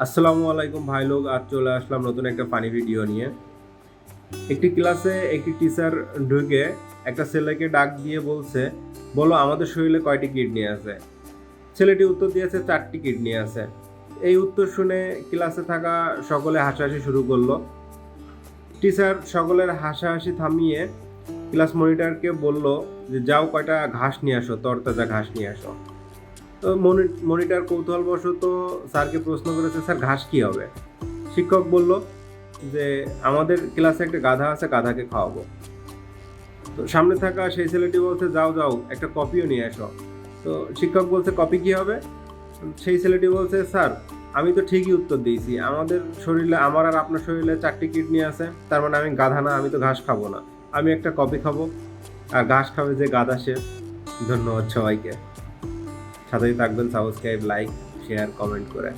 আসসালামু আলাইকুম ভাই লোক, আজ চলে আসলাম নতুন একটা ফানি ভিডিও নিয়ে। একটি ক্লাসে একটি টিচার ঢুকে একটা ছেলেকে ডাক দিয়ে বলছে, বলো, আমাদের শরীরে কয়টি কিডনি আছে? ছেলেটি উত্তর দিয়েছে, চারটি কিডনি আছে। এই উত্তর শুনে ক্লাসে থাকা সকলে হাসাহাসি শুরু করল। টিচার সকলের হাসাহাসি থামিয়ে ক্লাস মনিটরকে বলল যে, যাও কয়টা ঘাস নিয়ে আসো, তরতাজা ঘাস নিয়ে আসো। মনিটর কৌতূহলবশত স্যারকে প্রশ্ন করেছে, স্যার, ঘাস কি হবে? শিক্ষক বলল যে, আমাদের ক্লাসে একটা গাধা আছে, গাধাকে খাওয়াবো। তো সামনে থাকা সেই ছেলেটি বলছে, যাও যাও, একটা কপিও নিয়ে এসো। তো শিক্ষক বলছে, কপি কি হবে? সেই ছেলেটি বলছে, স্যার, আমি তো ঠিকই উত্তর দিয়েছি। আমাদের শরীরে, আমার আর আপনার শরীরে চারটি কিডনি আছে, তার মানে আমি গাধা না, আমি তো ঘাস খাব না। আমি একটা কপি খাব, আর ঘাস খাবে যে গাধা সে। ধন্যবাদ সবাইকে। সাথেই থাকবেন সাবস্ক্রাইব লাইক শেয়ার কমেন্ট করে।